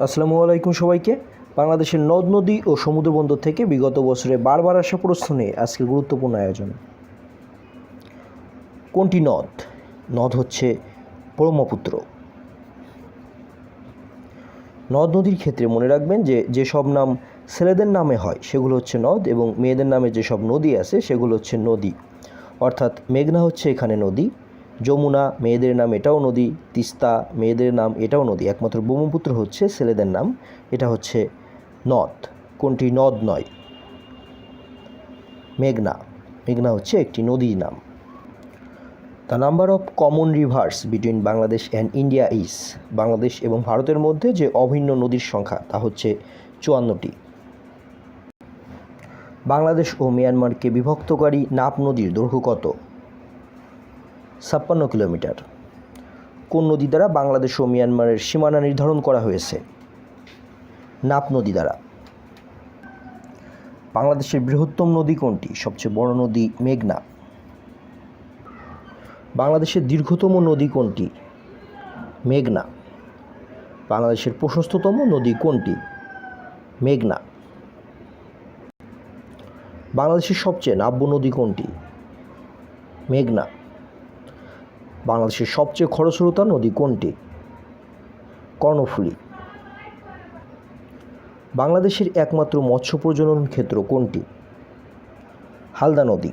আসসালামু আলাইকুম সবাইকে। বাংলাদেশের নদ, নদী ও সমুদ্রবন্দর থেকে বিগত বছরে বারবার আসা প্রশ্ন নিয়ে আজকের গুরুত্বপূর্ণ আয়োজন। কোনটি নদ? নদ হচ্ছে ব্রহ্মপুত্র। নদ, নদীর ক্ষেত্রে মনে রাখবেন যে, যেসব নাম ছেলেদের নামে হয়, সেগুলো হচ্ছে নদ এবং মেয়েদের নামে যেসব নদী আছে, সেগুলো হচ্ছে নদী। অর্থাৎ মেঘনা হচ্ছে এখানে নদী। যমুনা, মেয়েদের নাম এটাও নদী, তিস্তা, মেয়েদের নাম এটাও নদী। একমাত্র ব্রহ্মপুত্র হচ্ছে ছেলেদের নাম, এটা হচ্ছে নদ, কোনটি নদ নয়। মেঘনা মেঘনা হচ্ছে একটি নদীর নাম। The number of common rivers between Bangladesh and India is Bangladesh এবং ভারতের মধ্যে যে অভিন্ন নদীর সংখ্যা, তা হচ্ছে চুয়ান্নটি। বাংলাদেশ ও মিয়ানমারকে বিভক্তকারী নাপ নদীর দৈর্ঘ্য কত? ছাপ্পান্ন কিলোমিটার। কোন নদী দ্বারা বাংলাদেশ ও মিয়ানমারের সীমানা নির্ধারণ করা হয়েছে? নাপ নদী দ্বারা। বাংলাদেশের বৃহত্তম নদী কোনটি? সবচেয়ে বড় নদী মেঘনা। বাংলাদেশের দীর্ঘতম নদী কোনটি? মেঘনা। বাংলাদেশের প্রশস্ততম নদী কোনটি? মেঘনা। বাংলাদেশের সবচেয়ে নাব্য নদী কোনটি? মেঘনা। বাংলাদেশের সবচেয়ে খরস্রোতা নদী কোনটি? কর্ণফুলী। বাংলাদেশের একমাত্র মৎস্য প্রজনন ক্ষেত্র কোনটি? হালদা নদী।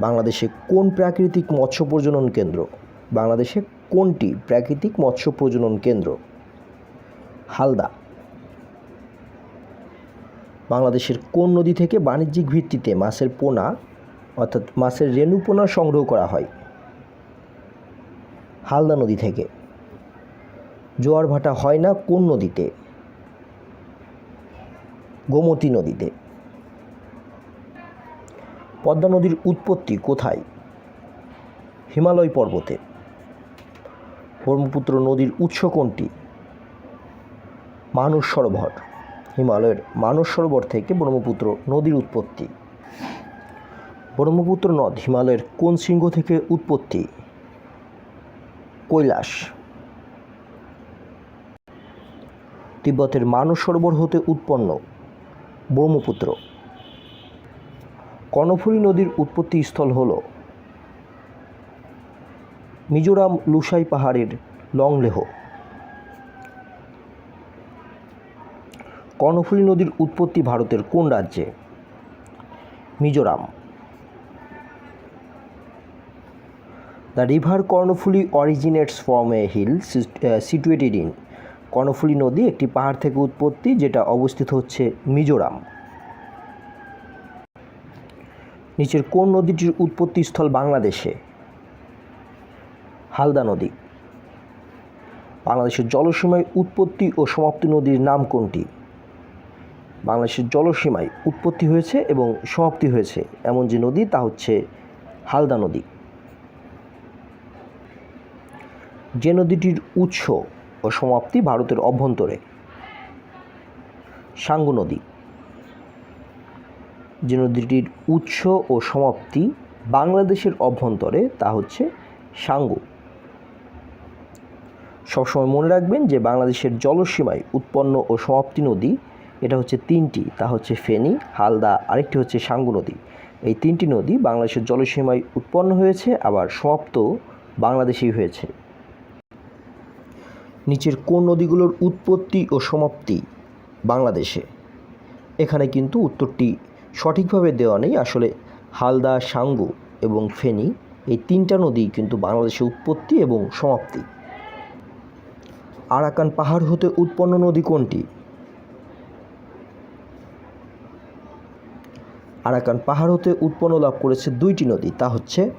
বাংলাদেশে কোন প্রাকৃতিক মৎস্য প্রজনন কেন্দ্র? বাংলাদেশে কোনটি প্রাকৃতিক মৎস্য প্রজনন কেন্দ্র? হালদা। বাংলাদেশের কোন নদী থেকে বাণিজ্যিক ভিত্তিতে মাছের পোনা, অর্থাৎ মাছের রেণু পোনা সংগ্রহ করা হয়? হালদা নদী থেকে। জোয়ার ভাটা হয় না কোন নদীতে? গোমতী নদীতে। পদ্মা নদীর উৎপত্তি কোথায়? হিমালয় পর্বতে। ব্রহ্মপুত্র নদীর উৎস কোনটি? মানস সরোবর। হিমালয়ের মানস সরোবর থেকে ব্রহ্মপুত্র নদীর উৎপত্তি। ব্রহ্মপুত্র নদ হিমালয়ের কোন শৃঙ্গ থেকে উৎপত্তি? কৈলাস। তিব্বতের মানস সরোবর হতে উৎপন্ন ব্রহ্মপুত্র। কর্ণফুলী নদীর উৎপত্তি স্থল হল মিজোরাম লুসাই পাহাড়ের লংলেহ। কর্ণফুলী নদীর উৎপত্তি ভারতের কোন রাজ্যে? Mizoram. The river Karnaphuli originates from a hill situated in Karnaphuli নদী, একটি পাহাড় থেকে উৎপত্তি, যেটা অবস্থিত হচ্ছে মিজোরাম। নিচের কোন নদীটির উৎপত্তিস্থল বাংলাদেশে? হালদা নদী। বাংলাদেশের জলসীমায় উৎপত্তি ও সমাপ্তি নদীর নাম কোনটি? বাংলাদেশের জলসীমায় উৎপত্তি হয়েছে এবং সমাপ্তি হয়েছে এমন যে নদী, তা হচ্ছে হালদা নদী। যে নদীটির উৎস ও সমাপ্তি ভারতের অভ্যন্তরে। সাঙ্গু নদী। যে নদীটির উৎস ও সমাপ্তি বাংলাদেশের অভ্যন্তরে, তা হচ্ছে সাঙ্গু। সবসময় মনে রাখবেন যে বাংলাদেশের জলসীমায় উৎপন্ন ও সমাপ্তি নদী, এটা হচ্ছে তিনটি, তা হচ্ছে ফেনী, হালদা, আরেকটি হচ্ছে সাঙ্গু নদী। এই তিনটি নদী বাংলাদেশের জলসীমায় উৎপন্ন হয়েছে, আবার সমাপ্ত বাংলাদেশেই হয়েছে। নিচের কোন নদীগুলোর উৎপত্তি ও সমাপ্তি বাংলাদেশে। এখানে কিন্তু উত্তরটি সঠিকভাবে দেওয়া নেই। আসলে হালদা, সাঙ্গু এবং ফেনী এই তিনটা নদী কিন্তু বাংলাদেশে উৎপত্তি এবং সমাপ্তি। আরাকান পাহাড় হতে উৎপন্ন নদী কোনটি? আরাকান পাহাড় হতে উৎপন্ন লাভ করেছে দুইটি নদী, তা হচ্ছে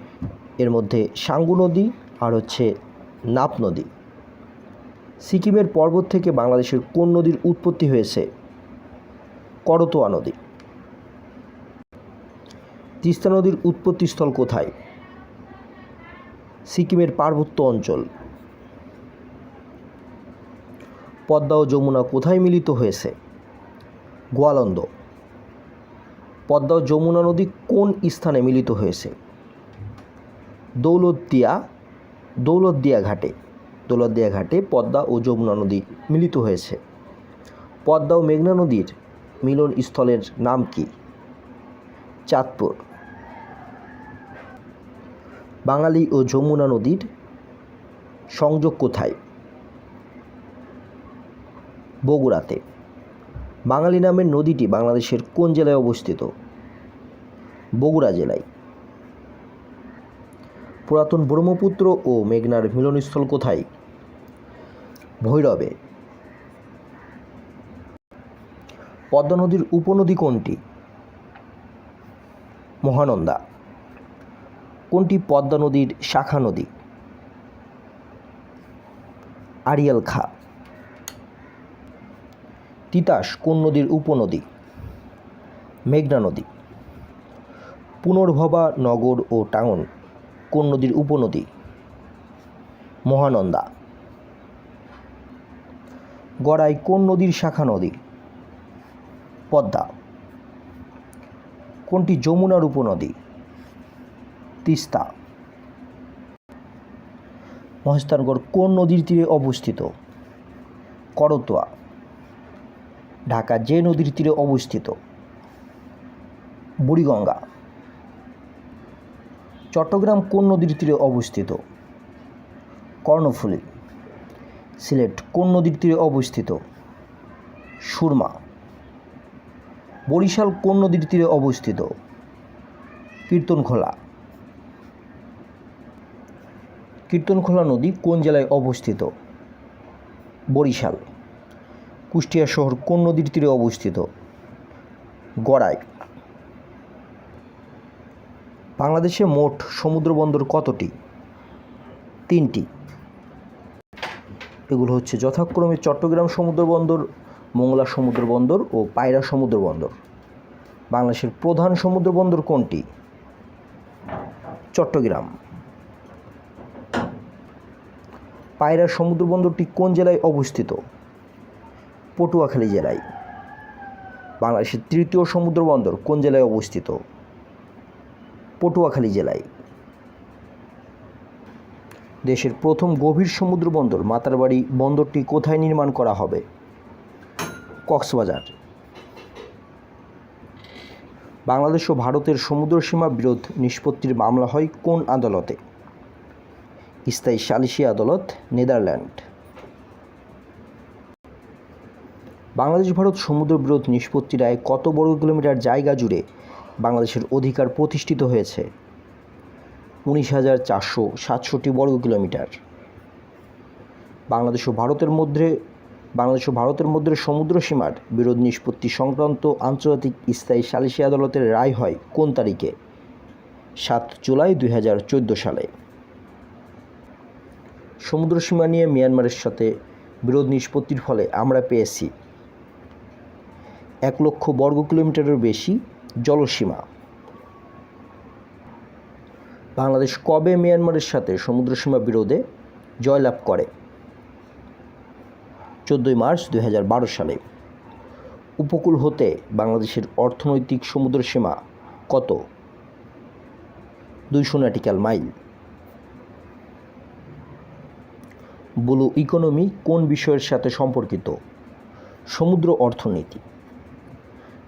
এর মধ্যে সাঙ্গু নদী আর হচ্ছে নাপ নদী। সিকিমের পর্বত থেকে বাংলাদেশের কোন নদীর উৎপত্তি হয়েছে? করতোয়া নদী। তিস্তা নদীর উৎপত্তিস্থল কোথায়? সিকিমের পার্বত্য অঞ্চল। পদ্মা ও যমুনা কোথায় মিলিত হয়েছে? গোয়ালন্দ। পদ্মা ও যমুনা নদী কোন স্থানে মিলিত হয়েছে? দৌলতদিয়া দৌলতদিয়া ঘাটে। দোলাদিয়া ঘাটে পদ্মা ও যমুনা নদী মিলিত হয়েছে। পদ্মা ও মেঘনা নদীর মিলন স্থলের নাম কি? চাঁদপুর। বাঙালি ও যমুনা নদীর সংযোগ কোথায়? বগুড়াতে। বাঙালি নামের নদীটি বাংলাদেশের কোন জেলায় অবস্থিত? বগুড়া জেলায়। পুরাতন ব্রহ্মপুত্র ও মেঘনার মিলনস্থল কোথায়? ভৈরবে। পদ্মা নদীর উপনদী কোনটি? মহানন্দা। কোনটি পদ্মা নদীর শাখা নদী? আড়িয়াল খা। তিতাস কোন নদীর উপনদী? মেঘনা নদী। পুনর্ভবা নগর ও টাউন। কোন নদীর উপনদী? মহানন্দা। গড়াই কোন নদীর শাখা নদী? পদ্মা। কোনটি যমুনার উপনদী? তিস্তা। মহেস্তানগড় কোন নদীর তীরে অবস্থিত? করতোয়া। ঢাকা যে নদীর তীরে অবস্থিত? বুড়িগঙ্গা। চট্টগ্রাম কোন নদীর তীরে অবস্থিত? কর্ণফুলী। সিলেট কোন নদীর তীরে অবস্থিত? সুরমা। বরিশাল কোন নদীর তীরে অবস্থিত? কীর্তনখোলা। কীর্তনখোলা নদী কোন জেলায় অবস্থিত? বরিশাল। কুষ্টিয়া শহর কোন নদীর তীরে অবস্থিত? গড়াই। বাংলাদেশে মোট সমুদ্র বন্দর কতটি? তিনটি। এগুলো হচ্ছে যথাক্রমে চট্টগ্রাম সমুদ্র বন্দর, মোংলা সমুদ্র বন্দর ও পায়রা সমুদ্র বন্দর। বাংলাদেশের প্রধান সমুদ্র বন্দর কোনটি? চট্টগ্রাম। পায়রা সমুদ্র বন্দরটি কোন জেলায় অবস্থিত? পটুয়াখালী জেলায়। বাংলাদেশের তৃতীয় সমুদ্র বন্দর কোন জেলায় অবস্থিত? পটুয়াখালী জেলায়। দেশের প্রথম গভীর সমুদ্র বন্দর মাতারবাড়ি বন্দরটি কোথায় নির্মাণ করা হবে? কক্সবাজার। বাংলাদেশ ও ভারতের সমুদ্র সীমা বিরোধ নিষ্পত্তির মামলা হয় কোন আদালতে? স্থায়ী সালিসি আদালত, নেদারল্যান্ড। বাংলাদেশ ভারত সমুদ্র বিরোধ নিষ্পত্তি রায় কত বর্গ কিলোমিটার জায়গা জুড়ে বাংলাদেশের অধিকার প্রতিষ্ঠিত হয়েছে। উনিশ হাজার চারশো সাতষট্টি বর্গ কিলোমিটার। বাংলাদেশ ও ভারতের মধ্যে, বাংলাদেশ ও ভারতের মধ্যে সমুদ্র সীমার বিরোধ নিষ্পত্তি সংক্রান্ত আন্তর্জাতিক স্থায়ী সালিসি আদালতের রায় হয় কোন তারিখে? সাত জুলাই দুই হাজার চোদ্দ সালে। সমুদ্র সীমা নিয়ে মিয়ানমারের সাথে বিরোধ নিষ্পত্তির ফলে আমরা পেয়েছি। এক লক্ষ বর্গ কিলোমিটারের বেশি জলসীমা। বাংলাদেশ কবে মিয়ানমারের সাথে সমুদ্র সীমা বিরোধে জয়লাভ করে? চোদ্দোই মার্চ দু হাজার বারো সালে। উপকূল হতে বাংলাদেশের অর্থনৈতিক সমুদ্র সীমা কত? দুইশো ন্যাটিক্যাল মাইল। ব্লু ইকোনমি কোন বিষয়ের সাথে সম্পর্কিত? সমুদ্র অর্থনীতি।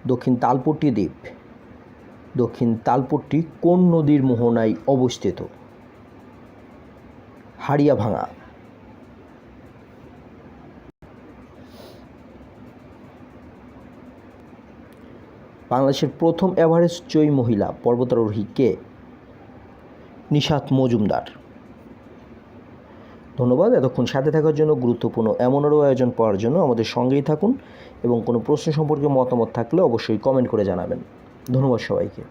দক্ষিণ তালপট্টি দ্বীপ দক্ষিণ তালপট্টি কোন নদীর মোহনায় অবস্থিত? হাড়িয়াভাঙা। বাংলাদেশের প্রথম এভারেস্ট জয়ী মহিলা পর্বতারোহী কে? নিশাত মজুমদার। ধন্যবাদ, এতক্ষণ সাথে থাকার জন্য গুরুত্বপূর্ণ এমন আরও আয়োজন পাওয়ার জন্য আমাদের সঙ্গেই থাকুন এবং কোনো প্রশ্ন সম্পর্কে মতামত থাকলে অবশ্যই কমেন্ট করে জানাবেন। ধন্যবাদ সবাইকে।